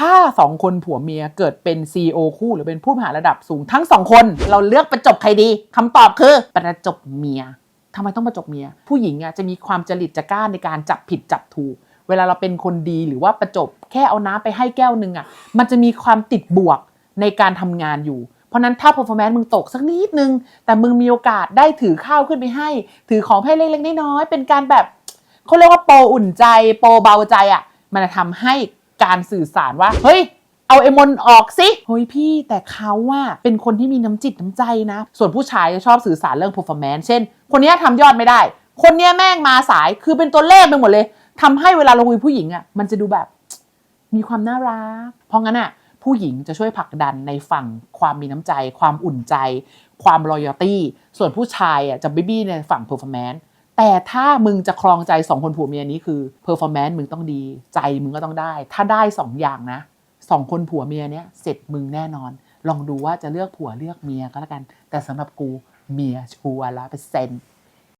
ถ้าสองคนผัวเมียเกิดเป็น CEO คู่หรือเป็นผู้บริหารระดับสูงทั้งสองคน เราเลือกประจบใครดีคำตอบคือประจบเมียทำไมต้องประจบเมีย ผู้หญิงอะจะมีความจริตจักร้าในการจับผิดจับถูก เวลาเราเป็นคนดีหรือว่าประจบแค่เอาน้ำไปให้แก้วหนึ่งอะมันจะมีความติดบวกในการทำงานอยู่เพราะนั้นถ้า performance มึงตกสักนิดนึง แต่มึงมีโอกาสได้ถือข้าวขึ้นไปให้ ถือของให้เล็กๆน้อยๆเป็นการแบบเขาเรียกว่าโปรอุ่นใจ โปรเบาใจอะ่ะ มันจะทำให้ การสื่อสารว่า เฮ้ยเอาไอมนออกสิ เฮ้ยพี่แต่เขาว่าเป็นคนที่มีน้ำจิตน้ำใจนะ ส่วนผู้ชายจะชอบสื่อสารเรื่อง performance เช่น คนนี้ทำยอดไม่ได้ คนนี้แม่งมาสายคือเป็นตัวเลขไปหมดเลย ทำให้เวลาเราคุยผู้หญิงอะ่ะ มันจะดูแบบ มีความน่ารัก เพราะงั้นอะ ผู้หญิงจะช่วยผลักดันในฝั่งความมีน้ำใจ ความอุ่นใจ ความ loyalty ส่วนผู้ชายอะจะบี้บี้ในฝั่ง performance แต่ถ้ามึงจะครองใจสองคนผัวเมียนี้คือเพอร์ฟอร์แมนซ์มึงต้องดี ใจมึงก็ต้องได้ ถ้าได้สองอย่างนะสองคนผัวเมียเนี้ยเสร็จมึงแน่นอน ลองดูว่าจะเลือกผัวเลือกเมียก็แล้วกัน แต่สำหรับกูเมียชัวร์ละเปอร์เซ็นต์